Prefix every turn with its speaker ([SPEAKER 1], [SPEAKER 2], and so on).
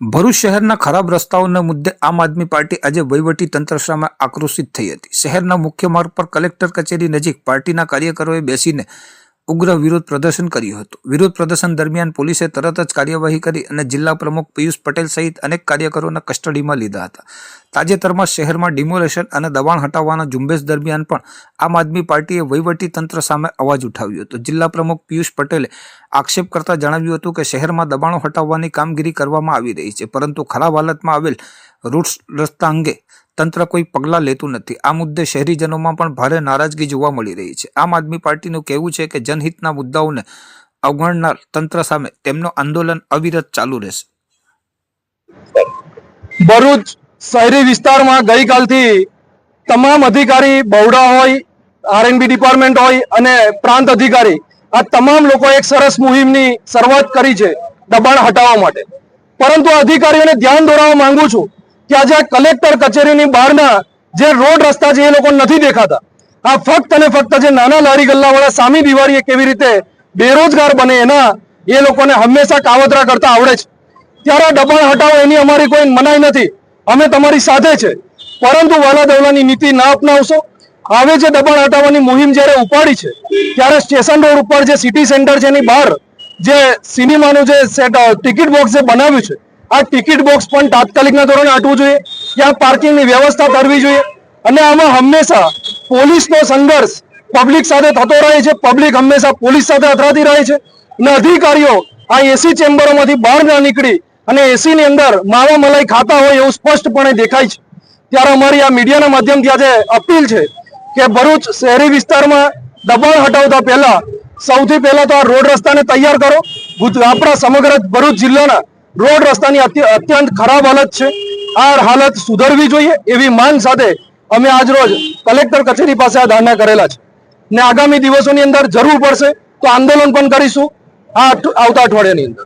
[SPEAKER 1] ભરૂચ શહેરના ખરાબ રસ્તાઓના મુદ્દે આમ આદમી પાર્ટી આજે વહીવટી તંત્ર સામે આક્રોશિત થઈ હતી. શહેરના મુખ્ય માર્ગ પર કલેક્ટર કચેરી નજીક પાર્ટીના કાર્યકરોએ બેસીને ઉગ્ર વિરોધ પ્રદર્શન કર્યું હતું. વિરોધ પ્રદર્શન દરમિયાન પોલીસે તરત જ કાર્યવાહી કરી અને જિલ્લા પ્રમુખ પિયુષ પટેલ સહિત અનેક કાર્યકરોને કસ્ટડીમાં લીધા હતા. તાજેતરમાં શહેરમાં ડિમોલેશન અને દબાણ હટાવવાના ઝુંબેશ દરમિયાન પણ આમ આદમી પાર્ટીએ તંત્ર સામે અવાજ ઉઠાવ્યો હતો. જિલ્લા પ્રમુખ પિયુષ પટેલે આક્ષેપ કરતા જણાવ્યું હતું કે શહેરમાં દબાણો હટાવવાની કામગીરી કરવામાં આવી રહી છે, પરંતુ ખરાબ હાલતમાં આવેલ રૂટ્સ રસ્તા અંગે તંત્ર કોઈ પગલાં લેતું નથી. આ મુદ્દે શહેરીજનોમાં પણ ભારે નારાજગી જોવા મળી રહી છે. આમ આદમી પાર્ટીનું કહેવું છે કે જનહિતના મુદ્દાઓને અવગણનાર તંત્ર સામે તેમનું આંદોલન અવિરત ચાલુ રહેશે.
[SPEAKER 2] ભરૂચ શહેરી વિસ્તારમાં ગઈકાલથી તમામ અધિકારી બહુડા હોય આરએનબી ડિપાર્ટમેન્ટ હોય અને પ્રાંત અધિકારી, આ તમામ લોકો એક સરસ મુહિમની શરૂઆત કરી છે દબાણ હટાવવા માટે. પરંતુ અધિકારીઓને ધ્યાન દોરાવવા માંગુ છું કે આજે આ કલેક્ટર કચેરીની બહારના જે રોડ રસ્તા છે એ લોકો નથી દેખાતા. આ ફક્ત અને ફક્ત જે નાના લારી ગલ્લાવાળા સામી દિવાળી કેવી રીતે બેરોજગાર બને એના એ લોકોને હંમેશા કાવતરા કરતા આવડે છે. ત્યારે દબાણ હટાવો એની અમારી કોઈ મનાઈ નથી. અમે તમારી સાથે છે. પરંતુ વાલા દવલાની નીતિ ના અપનાવશો. હવે જે દબાણ હટાવવાની મુહિમ જ્યારે ઉપાડી છે, ત્યારે સ્ટેશન રોડ ઉપર જે સિટી સેન્ટર છે એની બહાર જે સિનેમાનું જે ટિકિટ બોક્સ જે બનાવ્યું છે આ ટિકિટ બોક્સ પણ તાત્કાલિકના ધોરણે હટવું જોઈએ. ત્યાં પાર્કિંગની વ્યવસ્થા કરવી જોઈએ. અને આમાં હંમેશા પોલીસનો સંઘર્ષ પબ્લિક સાથે થતો રહે છે. પબ્લિક હંમેશા પોલીસ સાથે અથડાતી રહે છે. અને અધિકારીઓ આ એસી ચેમ્બરોમાંથી બહાર ના નીકળી અને એસીની અંદર માવા મલાઈ ખાતા હોય એવું સ્પષ્ટપણે દેખાય છે. ત્યારે અમારી આ મીડિયાના માધ્યમથી આજે અપીલ છે કે ભરૂચ શહેરી વિસ્તારમાં દબાણ હટાવતા પહેલા સૌથી પહેલા તો આ રોડ રસ્તાને તૈયાર કરો. આપણા સમગ્ર ભરૂચ જિલ્લાના રોડ રસ્તાની અત્ય- અત્યંત ખરાબ હાલત છે. આ હાલત સુધરવી જોઈએ એવી માંગ સાથે અમે આજ રોજ કલેક્ટર કચેરી પાસે આ ધારણા કરેલા છે. ને આગામી દિવસોની અંદર જરૂર પડશે તો આંદોલન પણ કરીશું. આ આવતા અઠવાડિયાની અંદર.